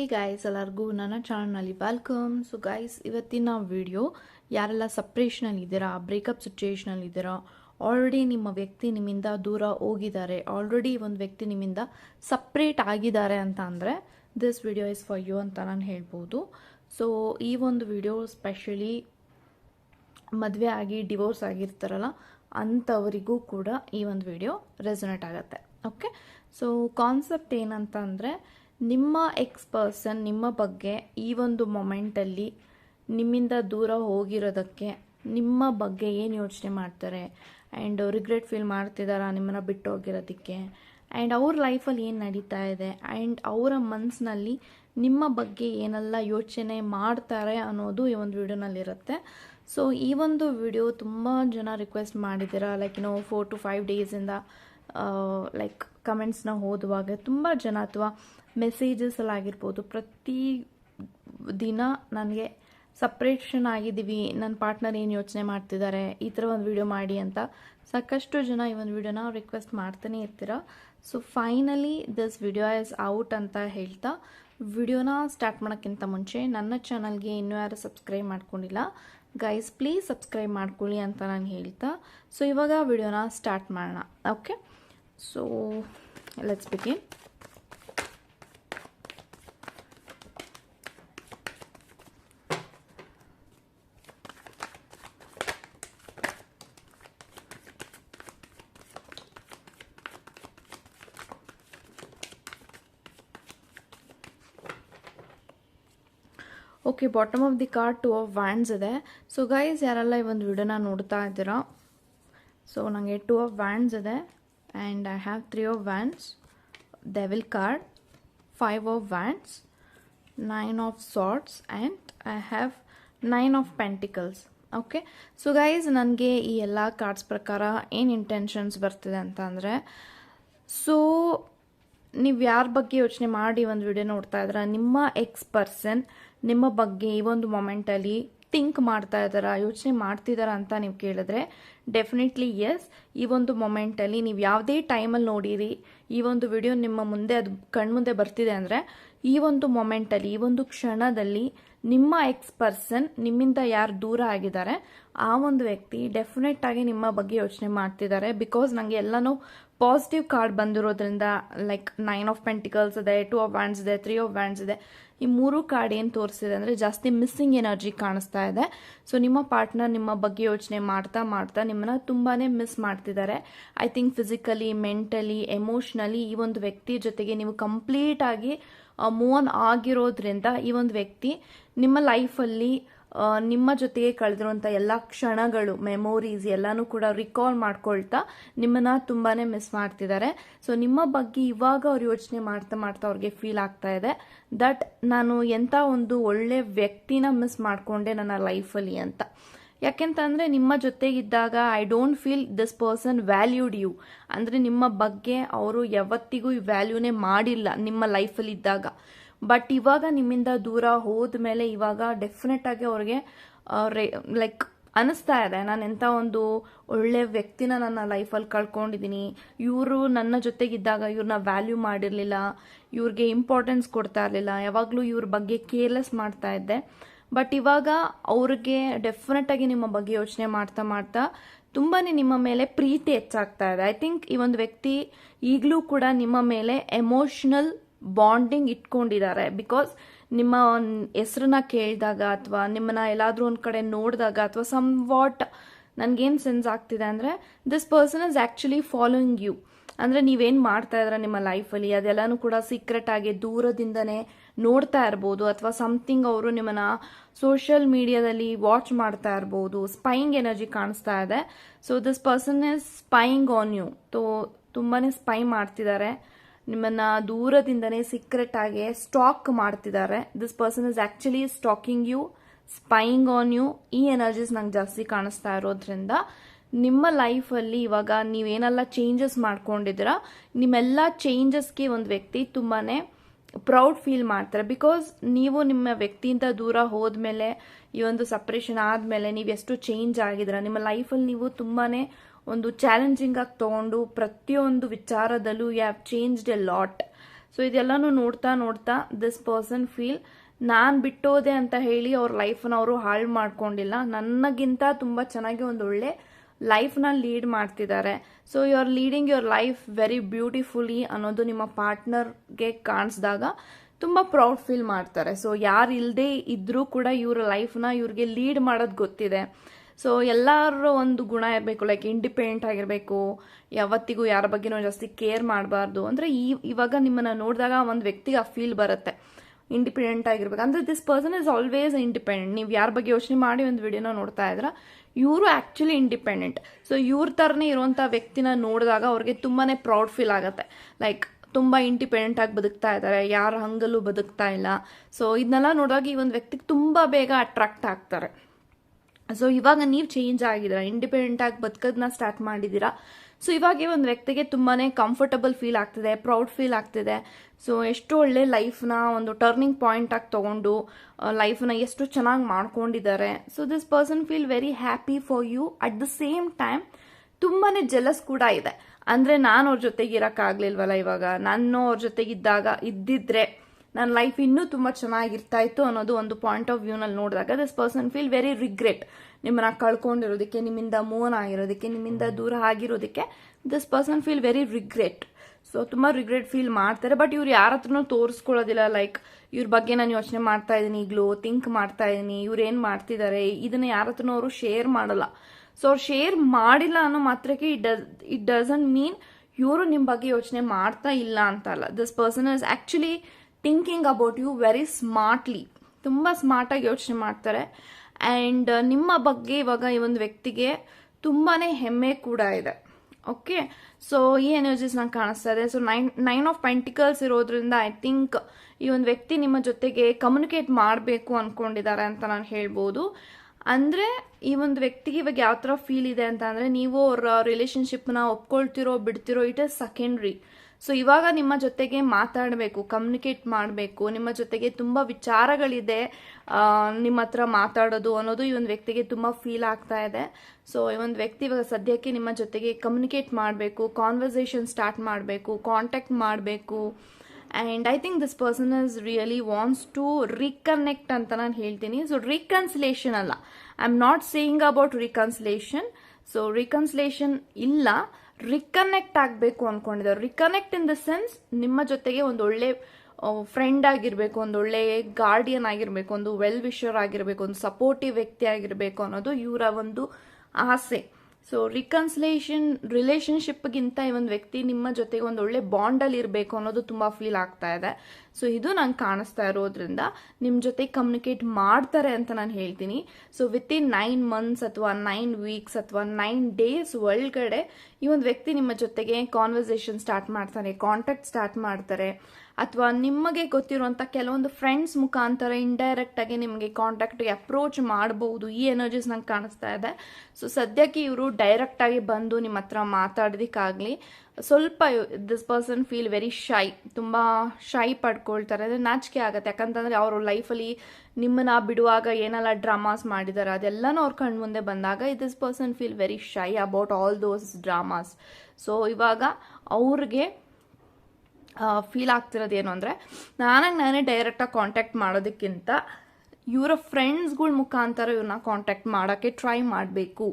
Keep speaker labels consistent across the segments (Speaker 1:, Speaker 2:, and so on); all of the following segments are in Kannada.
Speaker 1: ಹೇ ಗಾಯ್ಸ್ ಎಲ್ಲರಿಗೂ ನನ್ನ ಚಾನಲ್ನಲ್ಲಿ ವೆಲ್ಕಮ್ ಸೊ ಗಾಯ್ಸ್ ಇವತ್ತಿನ ವಿಡಿಯೋ ಯಾರೆಲ್ಲ ಸಪ್ರೇಷನಲ್ಲಿ ಇದ್ದೀರಾ ಬ್ರೇಕಪ್ ಸಿಚುಯೇಷನಲ್ಲಿ ಇದ್ದೀರಾ ಆಲ್ರೆಡಿ ನಿಮ್ಮ ವ್ಯಕ್ತಿ ನಿಮ್ಮಿಂದ ದೂರ ಹೋಗಿದ್ದಾರೆ. ಆಲ್ರೆಡಿ ಒಂದು ವ್ಯಕ್ತಿ ನಿಮ್ಮಿಂದ ಸಪ್ರೇಟ್ ಆಗಿದ್ದಾರೆ ಅಂತ ಅಂದರೆ this video is for you ಅಂತ ನಾನು ಹೇಳ್ಬೋದು. ಸೊ ಈ ಒಂದು ವಿಡಿಯೋ ಸ್ಪೆಷಲಿ ಮದುವೆ ಆಗಿ ಡಿವೋರ್ಸ್ ಆಗಿರ್ತಾರಲ್ಲ ಅಂಥವರಿಗೂ ಕೂಡ ಈ ಒಂದು ವಿಡಿಯೋ ರೆಸೊನೇಟ್ ಆಗುತ್ತೆ. ಓಕೆ ಸೊ ಕಾನ್ಸೆಪ್ಟ್ ಏನಂತ ಅಂದರೆ ನಿಮ್ಮ ಎಕ್ಸ್ ಪರ್ಸನ್ ನಿಮ್ಮ ಬಗ್ಗೆ ಈ ಒಂದು ಮೊಮೆಂಟಲ್ಲಿ ನಿಮ್ಮಿಂದ ದೂರ ಹೋಗಿರೋದಕ್ಕೆ ನಿಮ್ಮ ಬಗ್ಗೆ ಏನು ಯೋಚನೆ ಮಾಡ್ತಾರೆ? ಆ್ಯಂಡ್ ರಿಗ್ರೆಟ್ ಫೀಲ್ ಮಾಡ್ತಿದ್ದಾರಾ ನಿಮ್ಮನ್ನ ಬಿಟ್ಟು ಹೋಗಿರೋದಕ್ಕೆ? ಆ್ಯಂಡ್ ಅವ್ರ ಲೈಫಲ್ಲಿ ಏನು ನಡೀತಾ ಇದೆ? ಆ್ಯಂಡ್ ಅವರ ಮನಸ್ಸಿನಲ್ಲಿ ನಿಮ್ಮ ಬಗ್ಗೆ ಏನೆಲ್ಲ ಯೋಚನೆ ಮಾಡ್ತಾರೆ ಅನ್ನೋದು ಈ ಒಂದು ವಿಡಿಯೋನಲ್ಲಿರುತ್ತೆ ಸೊ ಈ ಒಂದು ವಿಡಿಯೋ ತುಂಬ ಜನ ರಿಕ್ವೆಸ್ಟ್ ಮಾಡಿದ್ದೀರಾ? ಲೈಕ್ ಏನೋ ಫೋರ್ ಟು ಫೈವ್ ಡೇಸಿಂದ ಲೈಕ್ ಕಮೆಂಟ್ಸ್ನ ಓದುವಾಗ ತುಂಬ ಜನ, ಅಥವಾ ಮೆಸೇಜಸಲ್ಲಾಗಿರ್ಬೋದು ಪ್ರತಿ ದಿನ ನನಗೆ ಸಪ್ರೇಷನ್ ಆಗಿದ್ದೀವಿ ನನ್ನ ಪಾರ್ಟ್ನರ್ ಏನು ಯೋಚನೆ ಮಾಡ್ತಿದ್ದಾರೆ, ಈ ಥರ ಒಂದು ವಿಡಿಯೋ ಮಾಡಿ ಅಂತ ಸಾಕಷ್ಟು ಜನ ಈ ಒಂದು ವಿಡಿಯೋನ ರಿಕ್ವೆಸ್ಟ್ ಮಾಡ್ತಾನೆ ಇರ್ತೀರ. So finally this video is out ಅಂತ ಹೇಳ್ತಾ ವಿಡಿಯೋನ ಸ್ಟಾರ್ಟ್ ಮಾಡೋಕ್ಕಿಂತ ಮುಂಚೆ ನನ್ನ ಚಾನಲ್ಗೆ ಇನ್ನೂ ಯಾರು ಸಬ್ಸ್ಕ್ರೈಬ್ ಮಾಡ್ಕೊಂಡಿಲ್ಲ ಗೈಸ್ ಪ್ಲೀಸ್ ಸಬ್ಸ್ಕ್ರೈಬ್ ಮಾಡ್ಕೊಳ್ಳಿ ಅಂತ ನಾನು ಹೇಳ್ತಾ ಸೊ ಇವಾಗ ವಿಡಿಯೋನ ಸ್ಟಾರ್ಟ್ ಮಾಡೋಣ okay so let's begin okay bottom of the card two of wands ಇದೆ. ಸೊ ಗೈಸ್ ಯಾರೆಲ್ಲ ಈ ಒಂದು ವಿಡಿಯೋನ ನೋಡ್ತಾ ಇದ್ದೀರಾ? ಸೊ ನನಗೆ ಟು ಆಫ್ ವ್ಯಾಂಡ್ಸ್ ಇದೆ. And I have three of wands devil card five of wands nine of swords and I have nine of pentacles okay so guys ನನಗೆ ಈ ಎಲ್ಲ ಕಾರ್ಡ್ಸ್ ಪ್ರಕಾರ ಏನು ಇಂಟೆನ್ಷನ್ಸ್ ಬರ್ತಿದೆ ಅಂತ ಅಂದರೆ ಸೊ ನೀವು ಯಾರ ಬಗ್ಗೆ ಯೋಚನೆ ಮಾಡಿ ಒಂದು ವಿಡಿಯೋ ನೋಡ್ತಾ ಇದ್ರೆ ನಿಮ್ಮ ಎಕ್ಸ್ ಪರ್ಸನ್ ನಿಮ್ಮ ಬಗ್ಗೆ ಈ ಒಂದು ಮೊಮೆಂಟಲ್ಲಿ ಥಿಂಕ್ ಮಾಡ್ತಾ ಇದ್ದಾರಾ, ಯೋಚನೆ ಮಾಡ್ತಿದ್ದಾರಾ ಅಂತ ನೀವು ಕೇಳಿದ್ರೆ ಡೆಫಿನೆಟ್ಲಿ ಎಸ್ ಈ ಒಂದು ಮೊಮೆಂಟಲ್ಲಿ ನೀವು ಯಾವುದೇ ಟೈಮಲ್ಲಿ ನೋಡಿರಿ, ಈ ಒಂದು ವಿಡಿಯೋ ನಿಮ್ಮ ಮುಂದೆ ಅದು ಕಣ್ಮುಂದೆ ಬರ್ತಿದೆ ಅಂದರೆ, ಈ ಒಂದು ಮೊಮೆಂಟಲ್ಲಿ ಈ ಒಂದು ಕ್ಷಣದಲ್ಲಿ ನಿಮ್ಮ ಎಕ್ಸ್ ಪರ್ಸನ್ ನಿಮ್ಮಿಂದ ಯಾರು ದೂರ ಆಗಿದ್ದಾರೆ, ಆ ಒಂದು ವ್ಯಕ್ತಿ ಡೆಫಿನೆಟ್ ಆಗಿ ನಿಮ್ಮ ಬಗ್ಗೆ ಯೋಚನೆ ಮಾಡ್ತಿದ್ದಾರೆ. ಬಿಕಾಸ್ ನನಗೆ ಎಲ್ಲನೂ ಪಾಸಿಟಿವ್ ಕಾರ್ಡ್ ಬಂದಿರೋದ್ರಿಂದ ಲೈಕ್ ನೈನ್ ಆಫ್ ಪೆಂಟಿಕಲ್ಸ್ ಇದೆ ಟೂ ಆಫ್ ವ್ಯಾಂಡ್ಸ್ ಇದೆ ತ್ರೀ ಆಫ್ ವ್ಯಾಂಡ್ಸ್ ಇದೆ. ಈ ಮೂರು ಕಾರ್ಡ್ ಏನು ತೋರಿಸಿದೆ ಅಂದರೆ ಜಾಸ್ತಿ ಮಿಸ್ಸಿಂಗ್ ಎನರ್ಜಿ ಕಾಣಿಸ್ತಾ ಇದೆ. ಸೊ ನಿಮ್ಮ ಪಾರ್ಟ್ನರ್ ನಿಮ್ಮ ಬಗ್ಗೆ ಯೋಚನೆ ಮಾಡ್ತಾ ಮಾಡ್ತಾ ನಿಮ್ಮನ್ನ ತುಂಬಾ ಮಿಸ್ ಮಾಡ್ತಿದ್ದಾರೆ. I think physically mentally emotionally ಈ ಒಂದು ವ್ಯಕ್ತಿ ಜೊತೆಗೆ ನೀವು ಕಂಪ್ಲೀಟ್ ಆಗಿ ಮೂವ್ ಆಗಿರೋದ್ರಿಂದ ಈ ಒಂದು ವ್ಯಕ್ತಿ ನಿಮ್ಮ ಲೈಫಲ್ಲಿ ನಿಮ್ಮ ಜೊತೆಗೆ ಕಳೆದಿರುವಂಥ ಎಲ್ಲ ಕ್ಷಣಗಳು ಮೆಮೊರೀಸ್ ಎಲ್ಲನೂ ಕೂಡ ರಿಕಾಲ್ ಮಾಡ್ಕೊಳ್ತಾ ನಿಮ್ಮನ್ನ ತುಂಬಾ ಮಿಸ್ ಮಾಡ್ತಿದ್ದಾರೆ. ಸೊ ನಿಮ್ಮ ಬಗ್ಗೆ ಇವಾಗ ಅವ್ರು ಯೋಚನೆ ಮಾಡ್ತಾ ಮಾಡ್ತಾ ಅವ್ರಿಗೆ ಫೀಲ್ ಆಗ್ತಾ ಇದೆ. ದಟ್ ನಾನು ಎಂಥ ಒಂದು ಒಳ್ಳೆ ವ್ಯಕ್ತಿನ ಮಿಸ್ ಮಾಡಿಕೊಂಡೆ ನನ್ನ ಲೈಫಲ್ಲಿ ಅಂತ. ಯಾಕೆಂತಂದರೆ ನಿಮ್ಮ ಜೊತೆಗಿದ್ದಾಗ I don't feel this person valued you ಅಂದರೆ ನಿಮ್ಮ ಬಗ್ಗೆ ಅವರು ಯಾವತ್ತಿಗೂ ಈ ವ್ಯಾಲ್ಯೂನೇ ಮಾಡಿಲ್ಲ ನಿಮ್ಮ ಲೈಫಲ್ಲಿ ಇದ್ದಾಗ ಬಟ್ ಇವಾಗ ನಿಮ್ಮಿಂದ ದೂರ ಹೋದ ಮೇಲೆ ಇವಾಗ ಡೆಫಿನೆಟ್ ಆಗಿ ಅವ್ರಿಗೆ ಲೈಕ್ ಅನಿಸ್ತಾ ಇದೆ. ನಾನು ಎಂಥ ಒಂದು ಒಳ್ಳೆ ವ್ಯಕ್ತಿನ ನನ್ನ ಲೈಫಲ್ಲಿ ಕಳ್ಕೊಂಡಿದ್ದೀನಿ. ಇವರು ನನ್ನ ಜೊತೆಗಿದ್ದಾಗ ಇವ್ರನ್ನ ವ್ಯಾಲ್ಯೂ ಮಾಡಿರಲಿಲ್ಲ. ಇವ್ರಿಗೆ ಇಂಪಾರ್ಟೆನ್ಸ್ ಕೊಡ್ತಾ ಇರಲಿಲ್ಲ. ಯಾವಾಗಲೂ ಇವ್ರ ಬಗ್ಗೆ ಕೇರ್ಲೆಸ್ ಮಾಡ್ತಾ ಇದ್ದೆ. ಬಟ್ ಇವಾಗ ಅವ್ರಿಗೆ ಡೆಫಿನೆಟ್ ಆಗಿ ನಿಮ್ಮ ಬಗ್ಗೆ ಯೋಚನೆ ಮಾಡ್ತಾ ಮಾಡ್ತಾ ತುಂಬಾ ನಿಮ್ಮ ಮೇಲೆ ಪ್ರೀತಿ ಹೆಚ್ಚಾಗ್ತಾ ಇದೆ. ಐ ಥಿಂಕ್ ಈ ಒಂದು ವ್ಯಕ್ತಿ ಈಗಲೂ ಕೂಡ ನಿಮ್ಮ ಮೇಲೆ ಎಮೋಷ್ನಲ್ ಬಾಂಡಿಂಗ್ ಇಟ್ಕೊಂಡಿದ್ದಾರೆ. ಬಿಕಾಸ್ ನಿಮ್ಮ ಹೆಸರನ್ನ ಕೇಳಿದಾಗ ಅಥವಾ ನಿಮ್ಮನ್ನ ಎಲ್ಲಾದರೂ ಒಂದು ಕಡೆ ನೋಡಿದಾಗ ಅಥವಾ ಸಮ್ ವಾಟ್ ನನಗೇನು ಸೆನ್ಸ್ ಆಗ್ತಿದೆ ಅಂದರೆ this person is actually following you ಅಂದರೆ ನೀವೇನು ಮಾಡ್ತಾ ಇದ್ರ ನಿಮ್ಮ ಲೈಫಲ್ಲಿ ಅದೆಲ್ಲನೂ ಕೂಡ ಸೀಕ್ರೆಟ್ ಆಗಿ ದೂರದಿಂದನೇ ನೋಡ್ತಾ ಇರ್ಬೋದು. ಅಥವಾ ಸಮಥಿಂಗ್ ಅವರು ನಿಮ್ಮನ್ನ ಸೋಷಿಯಲ್ ಮೀಡಿಯಾದಲ್ಲಿ ವಾಚ್ ಮಾಡ್ತಾ ಇರ್ಬೋದು. ಸ್ಪೈಯಿಂಗ್ ಎನರ್ಜಿ ಕಾಣಿಸ್ತಾ ಇದೆ. So this person is spying on you ತೋ ತುಂಬಾ ಸ್ಪೈ ಮಾಡ್ತಿದ್ದಾರೆ. ನಿಮ್ಮನ್ನ ದೂರದಿಂದನೇ ಸೀಕ್ರೆಟ್ ಆಗಿ ಸ್ಟಾಕ್ ಮಾಡ್ತಿದ್ದಾರೆ. This person is actually stalking you spying on you ಈ ಎನರ್ಜೀಸ್ ನಂಗೆ ಜಾಸ್ತಿ ಕಾಣಿಸ್ತಾ ಇರೋದ್ರಿಂದ ನಿಮ್ಮ ಲೈಫಲ್ಲಿ ಇವಾಗ ನೀವೇನೆಲ್ಲ ಚೇಂಜಸ್ ಮಾಡ್ಕೊಂಡಿದ್ದೀರಾ? ನಿಮ್ಮೆಲ್ಲ ಚೇಂಜಸ್ಗೆ ಒಂದು ವ್ಯಕ್ತಿ ತುಂಬಾ ಪ್ರೌಡ್ ಫೀಲ್ ಮಾಡ್ತಾರೆ. ಬಿಕಾಸ್ ನೀವು ನಿಮ್ಮ ವ್ಯಕ್ತಿಯಿಂದ ದೂರ ಹೋದ್ಮೇಲೆ, ಈ ಒಂದು ಸಪ್ರೇಷನ್ ಆದಮೇಲೆ ನೀವು ಎಷ್ಟು ಚೇಂಜ್ ಆಗಿದ್ದೀರಾ? ನಿಮ್ಮ ಲೈಫಲ್ಲಿ ನೀವು ತುಂಬಾ ಒಂದು ಚಾಲೆಂಜಿಂಗ್ ಆಗಿ ತೊಗೊಂಡು ಪ್ರತಿಯೊಂದು ವಿಚಾರದಲ್ಲೂ you have changed a lot so ಇದೆಲ್ಲನೂ ನೋಡ್ತಾ ನೋಡ್ತಾ ದಿಸ್ ಪರ್ಸನ್ ಫೀಲ್ ನಾನು ಬಿಟ್ಟೋದೆ ಅಂತ ಹೇಳಿ ಅವ್ರ ಲೈಫ್ನ ಅವರು ಹಾಳು ಮಾಡ್ಕೊಂಡಿಲ್ಲ. ನನಗಿಂತ ತುಂಬ ಚೆನ್ನಾಗಿ ಒಂದು ಒಳ್ಳೆ ಲೈಫ್ನ ಲೀಡ್ ಮಾಡ್ತಿದ್ದಾರೆ. So you are leading your life very beautifully ಅನ್ನೋದು ನಿಮ್ಮ ಪಾರ್ಟ್ನರ್ಗೆ ಕಾಣಿಸ್ದಾಗ ತುಂಬ ಪ್ರೌಡ್ ಫೀಲ್ ಮಾಡ್ತಾರೆ. ಸೊ ಯಾರು ಇಲ್ಲದೆ ಇದ್ರೂ ಕೂಡ ಇವ್ರ ಲೈಫ್ನ ಇವ್ರಿಗೆ ಲೀಡ್ ಮಾಡೋದು ಗೊತ್ತಿದೆ. ಸೊ ಎಲ್ಲರ ಒಂದು ಗುಣ ಇರಬೇಕು ಲೈಕ್ ಇಂಡಿಪೆಂಡೆಂಟ್ ಆಗಿರಬೇಕು, ಯಾವತ್ತಿಗೂ ಯಾರ ಬಗ್ಗೆನೂ ಜಾಸ್ತಿ ಕೇರ್ ಮಾಡಬಾರ್ದು. ಅಂದರೆ ಈ, ಇವಾಗ ನಿಮ್ಮನ್ನು ನೋಡಿದಾಗ ಒಂದು ವ್ಯಕ್ತಿಗೆ ಆ ಫೀಲ್ ಬರುತ್ತೆ. ಇಂಡಿಪೆಂಡೆಂಟ್ ಆಗಿರ್ಬೇಕು. ಅಂದರೆ this person is always independent ನೀವು ಯಾರ ಬಗ್ಗೆ ಯೋಚನೆ ಮಾಡಿ ಒಂದು ವಿಡಿಯೋನ ನೋಡ್ತಾ ಇದ್ರೆ, ಇವರು ಆ್ಯಕ್ಚುಲಿ ಇಂಡಿಪೆಂಡೆಂಟ್ ಸೊ ಇವ್ರ ಥರನೇ ಇರುವಂಥ ವ್ಯಕ್ತಿನ ನೋಡಿದಾಗ ಅವ್ರಿಗೆ ತುಂಬಾ ಪ್ರೌಡ್ ಫೀಲ್ ಆಗುತ್ತೆ. ಲೈಕ್ ತುಂಬ ಇಂಡಿಪೆಂಡೆಂಟ್ ಆಗಿ ಬದುಕ್ತಾ ಇದ್ದಾರೆ ಯಾರ ಹಂಗಲ್ಲೂ ಬದುಕ್ತಾ ಇಲ್ಲ. ಸೊ ಇದನ್ನೆಲ್ಲ ನೋಡಿದಾಗ ಈ ಒಂದು ವ್ಯಕ್ತಿಗೆ ತುಂಬ ಬೇಗ ಅಟ್ರಾಕ್ಟ್ ಆಗ್ತಾರೆ. ಸೊ ಇವಾಗ ನೀವು ಚೇಂಜ್ ಆಗಿದ್ದೀರಾ? ಇಂಡಿಪೆಂಡೆಂಟ್ ಆಗಿ ಬದುಕೋದನ್ನ ಸ್ಟಾರ್ಟ್ ಮಾಡಿದ್ದೀರಾ? ಸೊ ಇವಾಗ ಒಂದು ವ್ಯಕ್ತಿಗೆ ತುಂಬಾ ಕಂಫರ್ಟಬಲ್ ಫೀಲ್ ಆಗ್ತಿದೆ ಪ್ರೌಡ್ ಫೀಲ್ ಆಗ್ತಿದೆ. ಸೊ ಎಷ್ಟು ಒಳ್ಳೆ ಲೈಫ್ನ ಒಂದು ಟರ್ನಿಂಗ್ ಪಾಯಿಂಟ್ ಆಗಿ ತೊಗೊಂಡು ಲೈಫ್ನ ಎಷ್ಟು ಚೆನ್ನಾಗಿ ಮಾಡ್ಕೊಂಡಿದ್ದಾರೆ. So this person feel very happy for you at the same time ತುಂಬಾ ಜೆಲಸ್ ಕೂಡ ಇದೆ. ಅಂದರೆ ನಾನು ಅವ್ರ ಜೊತೆಗೆ ಇರೋಕ್ಕಾಗಲಿಲ್ವಲ್ಲ ಇವಾಗ. ನಾನು ಅವ್ರ ಜೊತೆಗಿದ್ದಾಗ ಇದ್ದಿದ್ರೆ ನನ್ನ ಲೈಫ್ ಇನ್ನೂ ತುಂಬ ಚೆನ್ನಾಗಿರ್ತಾ ಇತ್ತು ಅನ್ನೋದು ಒಂದು ಪಾಯಿಂಟ್ ಆಫ್ ವ್ಯೂನಲ್ಲಿ ನೋಡಿದಾಗ this person feel very regret ನಿಮ್ಮನ್ನ ಕಳ್ಕೊಂಡಿರೋದಕ್ಕೆ, ನಿಮ್ಮಿಂದ ಮೋನ್ ಆಗಿರೋದಕ್ಕೆ, ನಿಮ್ಮಿಂದ ದೂರ ಆಗಿರೋದಕ್ಕೆ this person feel very regret so ತುಂಬ ರಿಗ್ರೆಟ್ ಫೀಲ್ ಮಾಡ್ತಾರೆ ಬಟ್ ಇವ್ರು ಯಾರ ಹತ್ರನೂ ತೋರಿಸ್ಕೊಳ್ಳೋದಿಲ್ಲ. ಲೈಕ್ ಇವ್ರ ಬಗ್ಗೆ ನಾನು ಯೋಚನೆ ಮಾಡ್ತಾ ಇದ್ದೀನಿ, ಈಗಲೂ ಥಿಂಕ್ ಮಾಡ್ತಾ ಇದ್ದೀನಿ, ಇವ್ರು ಏನು ಮಾಡ್ತಿದ್ದಾರೆ ಇದನ್ನು ಯಾರ ಹತ್ರನೂ ಅವರು ಶೇರ್ ಮಾಡಲ್ಲ. ಸೊ ಅವ್ರು ಶೇರ್ ಮಾಡಿಲ್ಲ ಅನ್ನೋ ಮಾತ್ರಕ್ಕೆ it does it doesn't mean ಇವರು ನಿಮ್ಮ ಬಗ್ಗೆ ಯೋಚನೆ ಮಾಡ್ತಾ ಇಲ್ಲ ಅಂತ ಅಲ್ಲ this person is actually thinking about you very smartly ತುಂಬ ಸ್ಮಾರ್ಟಾಗಿ ಯೋಚನೆ ಮಾಡ್ತಾರೆ. ಆ್ಯಂಡ್ ನಿಮ್ಮ ಬಗ್ಗೆ ಇವಾಗ ಈ ಒಂದು ವ್ಯಕ್ತಿಗೆ ತುಂಬಾ ಹೆಮ್ಮೆ ಕೂಡ ಇದೆ. ಓಕೆ ಸೊ ಈ ಎನರ್ಜೀಸ್ ನಂಗೆ ಕಾಣಿಸ್ತಾ ಇದೆ. So nine nine of pentacles ಇರೋದ್ರಿಂದ ಐ ಥಿಂಕ್ ಈ ಒಂದು ವ್ಯಕ್ತಿ ನಿಮ್ಮ ಜೊತೆಗೆ ಕಮ್ಯುನಿಕೇಟ್ ಮಾಡಬೇಕು ಅಂದ್ಕೊಂಡಿದ್ದಾರೆ ಅಂತ ನಾನು ಹೇಳ್ಬೋದು. ಅಂದರೆ ಈ ಒಂದು ವ್ಯಕ್ತಿಗೆ ಇವಾಗ ಯಾವ ಥರ ಫೀಲ್ ಇದೆ ಅಂತ ಅಂದರೆ, ನೀವು ಅವರ ರಿಲೇಷನ್ಶಿಪ್ನ ಒಪ್ಕೊಳ್ತಿರೋ, ಬಿಡ್ತಿರೋ ಇಟ್ ಇಸ್ ಸೆಕೆಂಡ್ರಿ ಸೊ ಇವಾಗ ನಿಮ್ಮ ಜೊತೆಗೆ ಮಾತಾಡಬೇಕು ಕಮ್ಯುನಿಕೇಟ್ ಮಾಡಬೇಕು, ನಿಮ್ಮ ಜೊತೆಗೆ ತುಂಬ ವಿಚಾರಗಳಿದೆ ನಿಮ್ಮ ಹತ್ರ ಮಾತಾಡೋದು ಅನ್ನೋದು ಈ ಒಂದು ವ್ಯಕ್ತಿಗೆ ತುಂಬ ಫೀಲ್ ಆಗ್ತಾ ಇದೆ. ಸೊ ಈ ಒಂದು ವ್ಯಕ್ತಿ ಇವಾಗ ಸದ್ಯಕ್ಕೆ ನಿಮ್ಮ ಜೊತೆಗೆ ಕಮ್ಯುನಿಕೇಟ್ ಮಾಡಬೇಕು ಕಾನ್ವರ್ಸೇಷನ್ ಸ್ಟಾರ್ಟ್ ಮಾಡಬೇಕು ಕಾಂಟ್ಯಾಕ್ಟ್ ಮಾಡಬೇಕು. And I think this person is really wants to reconnect ಅಂತ ನಾನು ಹೇಳ್ತೀನಿ. ಸೊ ರೀಕನ್ಸಿಲೇಷನ್ ಅಲ್ಲ. I am not saying about reconciliation so reconciliation ಇಲ್ಲ. ರಿಕನೆಕ್ಟ್ ಆಗಬೇಕು ಅಂದ್ಕೊಂಡಿದ್ದಾರೆ ರಿಕನೆಕ್ಟ್ ಇನ್ ದ ಸೆನ್ಸ್ ನಿಮ್ಮ ಜೊತೆಗೆ ಒಂದು ಒಳ್ಳೆ ಫ್ರೆಂಡ್ ಆಗಿರಬೇಕು, ಒಂದು ಒಳ್ಳೆ ಗಾರ್ಡಿಯನ್ ಆಗಿರಬೇಕು, ಒಂದು ವೆಲ್ ವಿಷರ್ ಆಗಿರಬೇಕು, ಒಂದು ಸಪೋರ್ಟಿವ್ ವ್ಯಕ್ತಿ ಆಗಿರಬೇಕು ಅನ್ನೋದು ಇವರ ಒಂದು ಆಸೆ. ಸೊ ರಿಕನ್ಸಿಲೇಷನ್ ರಿಲೇಷನ್ಶಿಪ್ಗಿಂತ ಈ ಒಂದು ವ್ಯಕ್ತಿ ನಿಮ್ಮ ಜೊತೆಗೆ ಒಂದು ಒಳ್ಳೆ ಬಾಂಡಲ್ಲಿ ಇರಬೇಕು ಅನ್ನೋದು ತುಂಬ ಫೀಲ್ ಆಗ್ತಾ ಇದೆ. ಸೊ ಇದು ನಂಗೆ ಕಾಣಿಸ್ತಾ ಇರೋದ್ರಿಂದ ನಿಮ್ಮ ಜೊತೆ ಕಮ್ಯುನಿಕೇಟ್ ಮಾಡ್ತಾರೆ ಅಂತ ನಾನು ಹೇಳ್ತೀನಿ. So with in nine months ಅಥವಾ ನೈನ್ ವೀಕ್ಸ್ ಅಥವಾ ನೈನ್ ಡೇಸ್ ಒಳಗಡೆ ಈ ಒಂದು ವ್ಯಕ್ತಿ ನಿಮ್ಮ ಜೊತೆಗೆ ಕಾನ್ವರ್ಸೇಷನ್ ಸ್ಟಾರ್ಟ್ ಮಾಡ್ತಾರೆ ಕಾಂಟ್ಯಾಕ್ಟ್ ಸ್ಟಾರ್ಟ್ ಮಾಡ್ತಾರೆ. ಅಥವಾ ನಿಮಗೆ ಗೊತ್ತಿರುವಂಥ ಕೆಲವೊಂದು ಫ್ರೆಂಡ್ಸ್ ಮುಖಾಂತರ ಇಂಡೈರೆಕ್ಟ್ ಆಗಿ ನಿಮಗೆ ಕಾಂಟ್ಯಾಕ್ಟ್ಗೆ ಅಪ್ರೋಚ್ ಮಾಡಬಹುದು ಈ ಎನರ್ಜೀಸ್ ನಂಗೆ ಕಾಣಿಸ್ತಾ ಇದೆ. ಸೊ ಸದ್ಯಕ್ಕೆ ಇವರು ಡೈರೆಕ್ಟ್ ಆಗಿ ಬಂದು ನಿಮ್ಮ ಹತ್ರ ಮಾತಾಡೋದಕ್ಕಾಗಲಿ, ಸ್ವಲ್ಪ this person feel very shy ತುಂಬ ಶೈ ಪಡ್ಕೊಳ್ತಾರೆ. ಅಂದರೆ ನಾಚಿಕೆ ಆಗುತ್ತೆ. ಯಾಕಂತಂದರೆ ಅವರು ಲೈಫಲ್ಲಿ ನಿಮ್ಮನ್ನ ಬಿಡುವಾಗ ಏನೆಲ್ಲ ಡ್ರಾಮಾಸ್ ಮಾಡಿದ್ದಾರೆ ಅದೆಲ್ಲನೂ ಅವ್ರ ಕಣ್ಣು ಮುಂದೆ ಬಂದಾಗ this person feel very shy about all those dramas so ಇವಾಗ ಅವ್ರಿಗೆ ಫೀಲ್ ಆಗ್ತಿರೋದು ಏನು ಅಂದರೆ, ನನಗೆ ನಾನೇ ಡೈರೆಕ್ಟಾಗಿ ಕಾಂಟ್ಯಾಕ್ಟ್ ಮಾಡೋದಕ್ಕಿಂತ ಇವರ ಫ್ರೆಂಡ್ಸ್ಗಳ ಮುಖಾಂತರ ಇವ್ರನ್ನ ಕಾಂಟ್ಯಾಕ್ಟ್ ಮಾಡೋಕ್ಕೆ ಟ್ರೈ ಮಾಡಬೇಕು.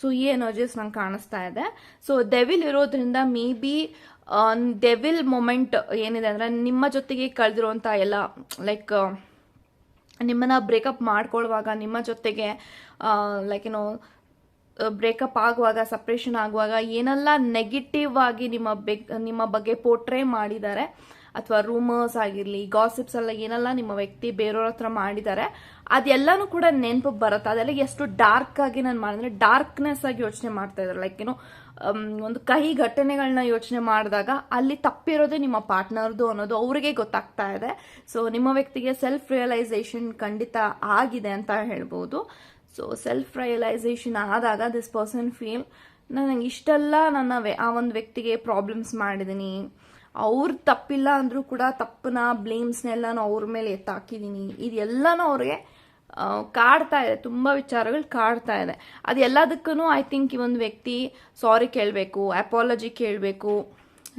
Speaker 1: ಸೊ ಈ ಎನರ್ಜೀಸ್ ನಂಗೆ ಕಾಣಿಸ್ತಾ ಇದೆ. ಸೊ ಡೆವಿಲ್ ಇರೋದ್ರಿಂದ ಮೇ ಬಿ ಡೆವಿಲ್ ಮೊಮೆಂಟ್ ಏನಿದೆ ಅಂದರೆ ನಿಮ್ಮ ಜೊತೆಗೆ ಕಳೆದಿರುವಂಥ ಎಲ್ಲ ಲೈಕ್ ನಿಮ್ಮನ್ನು ಬ್ರೇಕಪ್ ಮಾಡ್ಕೊಳ್ಳುವಾಗ ನಿಮ್ಮ ಜೊತೆಗೆ ಲೈಕ್ ಏನೋ ಬ್ರೇಕಪ್ ಆಗುವಾಗ ಸಪ್ರೇಷನ್ ಆಗುವಾಗ ಏನೆಲ್ಲ ನೆಗೆಟಿವ್ ಆಗಿ ನಿಮ್ಮ ನಿಮ್ಮ ಬಗ್ಗೆ ಪೋರ್ಟ್ರೇ ಮಾಡಿದ್ದಾರೆ. ಅಥವಾ ರೂಮರ್ಸ್ ಆಗಿರಲಿ ಗಾಸಿಪ್ಸ್ ಎಲ್ಲ ಏನೆಲ್ಲ ನಿಮ್ಮ ವ್ಯಕ್ತಿ ಬೇರೆಯವ್ರ ಹತ್ರ ಮಾಡಿದ್ದಾರೆ. ಅದೆಲ್ಲನೂ ಕೂಡ ನೆನಪು ಬರುತ್ತೆ. ಅದೆಲ್ಲ ಎಷ್ಟು ಡಾರ್ಕ್ ಆಗಿ ನಾನು ಮಾಡಿದ್ರೆ ಡಾರ್ಕ್ನೆಸ್ ಆಗಿ ಯೋಚನೆ ಮಾಡ್ತಾ ಇದ್ದಾರೆ. ಲೈಕ್ ಏನು ಒಂದು ಕಹಿ ಘಟನೆಗಳನ್ನ ಯೋಚನೆ ಮಾಡಿದಾಗ ಅಲ್ಲಿ ತಪ್ಪಿರೋದೇ ನಿಮ್ಮ ಪಾರ್ಟ್ನರ್ದು ಅನ್ನೋದು ಅವರಿಗೆ ಗೊತ್ತಾಗ್ತಾ ಇದೆ. ಸೊ ನಿಮ್ಮ ವ್ಯಕ್ತಿಗೆ ಸೆಲ್ಫ್ ರಿಯಲೈಸೇಷನ್ ಖಂಡಿತ ಆಗಿದೆ ಅಂತ ಹೇಳ್ಬೋದು. ಸೊ ಸೆಲ್ಫ್ ರಿಯಲೈಸೇಷನ್ ಆದಾಗ ದಿಸ್ ಪರ್ಸನ್ ಫೀಲ್ ನನಗೆ ಇಷ್ಟೆಲ್ಲ ನನ್ನ ಆ ಒಂದು ವ್ಯಕ್ತಿಗೆ ಪ್ರಾಬ್ಲಮ್ಸ್ ಮಾಡಿದ್ದೀನಿ ಅವ್ರ ತಪ್ಪಿಲ್ಲ ಅಂದರೂ ಕೂಡ ತಪ್ಪನ ಬ್ಲೇಮ್ಸ್ನೆಲ್ಲನೂ ಅವ್ರ ಮೇಲೆ ಎತ್ತಾಕಿದ್ದೀನಿ ಇದೆಲ್ಲನೂ ಅವ್ರಿಗೆ ಕಾಡ್ತಾ ಇದೆ, ತುಂಬ ವಿಚಾರಗಳು ಕಾಡ್ತಾ ಇದೆ. ಅದೆಲ್ಲದಕ್ಕೂ ಐ ಥಿಂಕ್ ಈ ಒಂದು ವ್ಯಕ್ತಿ ಸಾರಿ ಕೇಳಬೇಕು ಅಪಾಲಜಿ ಕೇಳಬೇಕು.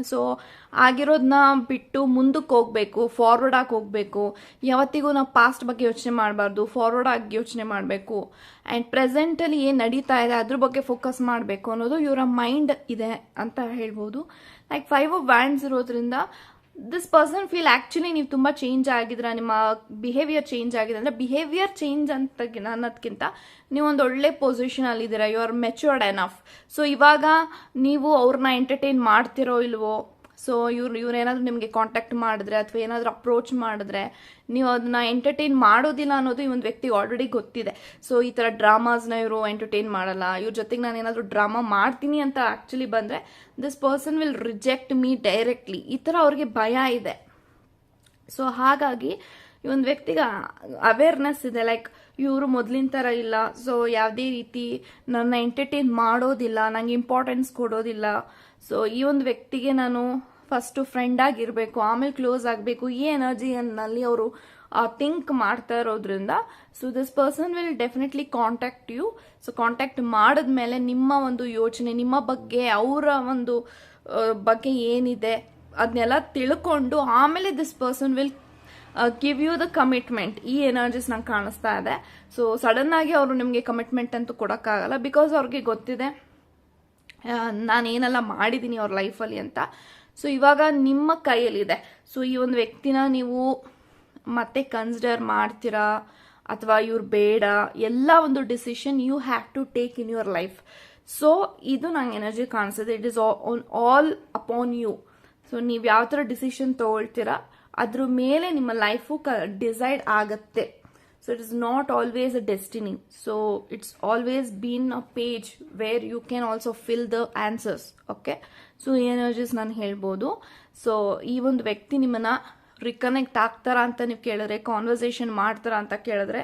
Speaker 1: ಸೊ ಆಗಿರೋದನ್ನ ಬಿಟ್ಟು ಮುಂದಕ್ಕೆ ಹೋಗಬೇಕು ಫಾರ್ವರ್ಡ್ ಆಗಿ ಹೋಗಬೇಕು. ಯಾವತ್ತಿಗೂ ನಾವು ಪಾಸ್ಟ್ ಬಗ್ಗೆ ಯೋಚನೆ ಮಾಡಬಾರ್ದು ಫಾರ್ವರ್ಡ್ ಆಗಿ ಯೋಚನೆ ಮಾಡಬೇಕು. ಆ್ಯಂಡ್ ಪ್ರೆಸೆಂಟಲ್ಲಿ ಏನು ನಡೀತಾ ಇದೆ, ಅದ್ರ ಬಗ್ಗೆ ಫೋಕಸ್ ಮಾಡಬೇಕು ಅನ್ನೋದು ಇವರ ಮೈಂಡ್ ಇದೆ ಅಂತ ಹೇಳ್ಬೋದು. ಲೈಕ್ ಫೈವ್ ಆಫ್ ವ್ಯಾಂಡ್ಸ್ ಇರೋದ್ರಿಂದ ದಿಸ್ ಪರ್ಸನ್ ಫೀಲ್ ಆ್ಯಕ್ಚುಲಿ ನೀವು ತುಂಬ ಚೇಂಜ್ ಆಗಿದ್ರ ನಿಮ್ಮ ಬಿಹೇವಿಯರ್ ಚೇಂಜ್ ಆಗಿದೆ ಅಂದರೆ ಬಿಹೇವಿಯರ್ ಚೇಂಜ್ ಅಂತ ಅನ್ನೋದಕ್ಕಿಂತ ನೀವು ಒಂದು ಒಳ್ಳೆ ಪೊಸಿಷನಲ್ಲಿ ಇದ್ದೀರಾ you are matured enough so ಇವಾಗ ನೀವು ಅವ್ರನ್ನ ಎಂಟರ್ಟೈನ್ ಮಾಡ್ತಿರೋ ಇಲ್ವೋ ಸೊ ಇವ್ರು ಇವ್ರೇನಾದ್ರೂ ನಿಮಗೆ ಕಾಂಟ್ಯಾಕ್ಟ್ ಮಾಡಿದ್ರೆ ಅಥವಾ ಏನಾದರೂ ಅಪ್ರೋಚ್ ಮಾಡಿದ್ರೆ ನೀವು ಅದನ್ನ ಎಂಟರ್ಟೈನ್ ಮಾಡೋದಿಲ್ಲ ಅನ್ನೋದು ಈ ಒಂದು ವ್ಯಕ್ತಿಗೆ ಆಲ್ರೆಡಿ ಗೊತ್ತಿದೆ. ಸೊ ಈ ಥರ ಡ್ರಾಮಾಸ್ನ ಇವರು ಎಂಟರ್ಟೈನ್ ಮಾಡಲ್ಲ. ಇವ್ರ ಜೊತೆಗೆ ನಾನು ಏನಾದರೂ ಡ್ರಾಮಾ ಮಾಡ್ತೀನಿ ಅಂತ ಆ್ಯಕ್ಚುಲಿ ಬಂದರೆ this person will reject me directly ಈ ಥರ ಅವ್ರಿಗೆ ಭಯ ಇದೆ. ಸೊ ಹಾಗಾಗಿ ಈ ಒಂದು ವ್ಯಕ್ತಿಗೆ ಅವೇರ್ನೆಸ್ ಇದೆ. ಲೈಕ್ ಇವರು ಮೊದಲಿನ ಥರ ಇಲ್ಲ. ಸೊ ಯಾವುದೇ ರೀತಿ ನನ್ನ ಎಂಟರ್ಟೈನ್ ಮಾಡೋದಿಲ್ಲ, ನಂಗೆ ಇಂಪಾರ್ಟೆನ್ಸ್ ಕೊಡೋದಿಲ್ಲ. ಸೊ ಈ ಒಂದು ವ್ಯಕ್ತಿಗೆ ನಾನು ಫಸ್ಟು ಫ್ರೆಂಡ್ ಆಗಿರಬೇಕು, ಆಮೇಲೆ ಕ್ಲೋಸ್ ಆಗಬೇಕು, ಈ ಎನರ್ಜಿಯಲ್ಲಿ ಅವರು ಥಿಂಕ್ ಮಾಡ್ತಾ ಇರೋದ್ರಿಂದ so this person will definitely contact you so contact ಮಾಡಿದ್ಮೇಲೆ ನಿಮ್ಮ ಒಂದು ಯೋಚನೆ, ನಿಮ್ಮ ಬಗ್ಗೆ, ಅವರ ಒಂದು ಬಗ್ಗೆ ಏನಿದೆ ಅದನ್ನೆಲ್ಲ ತಿಳ್ಕೊಂಡು ಆಮೇಲೆ this person will give you the commitment ಈ ಎನರ್ಜೀಸ್ ನಂಗೆ ಕಾಣಿಸ್ತಾ ಇದೆ. ಸೊ ಸಡನ್ ಆಗಿ ಅವರು ನಿಮಗೆ ಕಮಿಟ್ಮೆಂಟ್ ಅಂತೂ ಕೊಡೋಕ್ಕಾಗಲ್ಲ ಬಿಕಾಸ್ ಅವ್ರಿಗೆ ಗೊತ್ತಿದೆ ನಾನೇನೆಲ್ಲ ಮಾಡಿದ್ದೀನಿ ಅವ್ರ ಲೈಫಲ್ಲಿ ಅಂತ. ಸೊ ಇವಾಗ ನಿಮ್ಮ ಕೈಯಲ್ಲಿದೆ. ಸೊ ಈ ಒಂದು ವ್ಯಕ್ತಿನ ನೀವು ಮತ್ತೆ ಕನ್ಸಿಡರ್ ಮಾಡ್ತೀರಾ? ಅಥವಾ ಇವ್ರು ಬೇಡ? ಎಲ್ಲ ಒಂದು decision you have to take in your life so ಇದು ನಂಗೆ ಎನರ್ಜಿ ಕಾಣಿಸುತ್ತೆ. It is on all upon you so ನೀವು ಯಾವ ಥರ ಡಿಸಿಷನ್ ತಗೊಳ್ತೀರಾ? ಅದ್ರ ಮೇಲೆ ನಿಮ್ಮ ಲೈಫು ಕ ಡಿಸೈಡ್ ಆಗತ್ತೆ. So it is not always a destiny. So it's always been a page where can also fill the answers okay so ಈ ಎನರ್ಜೀಸ್ ನಾನು ಹೇಳ್ಬೋದು. ಸೊ ಈ ಒಂದು ವ್ಯಕ್ತಿ ನಿಮ್ಮನ್ನ ರಿಕನೆಕ್ಟ್ ಆಗ್ತಾರಾ ಅಂತ ನೀವು ಕೇಳಿದ್ರೆ ಕಾನ್ವರ್ಸೇಷನ್ ಮಾಡ್ತಾರಾ ಅಂತ ಕೇಳಿದ್ರೆ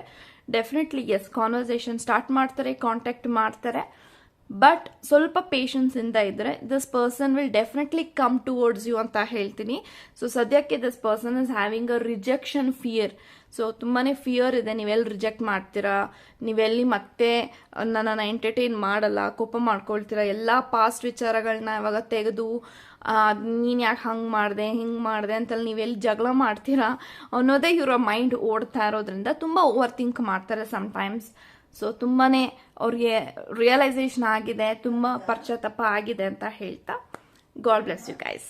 Speaker 1: ಡೆಫಿನೆಟ್ಲಿ ಎಸ್ ಕಾನ್ವರ್ಸೇಷನ್ ಸ್ಟಾರ್ಟ್ ಮಾಡ್ತಾರೆ ಕಾಂಟ್ಯಾಕ್ಟ್ ಮಾಡ್ತಾರೆ. ಬಟ್ ಸ್ವಲ್ಪ ಪೇಷನ್ಸ್ ಇಂದ ಇದ್ರೆ this person will definitely come towards you ಅಂತ ಹೇಳ್ತೀನಿ. ಸೊ ಸದ್ಯಕ್ಕೆ this person is having a rejection fear so ತುಂಬಾನೇ ಫಿಯರ್ ಇದೆ. ನೀವೆಲ್ಲಿ ರಿಜೆಕ್ಟ್ ಮಾಡ್ತೀರಾ? ನೀವೆಲ್ಲಿ ಮತ್ತೆ ನನ್ನನ್ನು ಎಂಟರ್ಟೈನ್ ಮಾಡಲ್ಲ, ಕೋಪ ಮಾಡ್ಕೊಳ್ತೀರಾ? ಎಲ್ಲ ಪಾಸ್ಟ್ ವಿಚಾರಗಳನ್ನ ಇವಾಗ ತೆಗೆದು ನೀನು ಯಾಕೆ ಹಂಗೆ ಮಾಡಿದೆ, ಹಿಂಗೆ ಮಾಡಿದೆ ಅಂತಲ್ಲಿ ನೀವೆಲ್ಲಿ ಜಗಳ ಮಾಡ್ತೀರಾ ಅನ್ನೋದೇ ಇವರ ಮೈಂಡ್ ಓಡ್ತಾ ಇರೋದ್ರಿಂದ ತುಂಬ ಓವರ್ ಥಿಂಕ್ ಮಾಡ್ತಾರೆ ಸಮ್ಟೈಮ್ಸ್ ಸೊ ತುಂಬಾ ಅವ್ರಿಗೆ ರಿಯಲೈಸೇಷನ್ ಆಗಿದೆ ತುಂಬ ಪಶ್ಚಾತ್ತಾಪ ಆಗಿದೆ ಅಂತ ಹೇಳ್ತಾ ಗಾಡ್ ಬ್ಲೆಸ್ ಯು ಗೈಸ್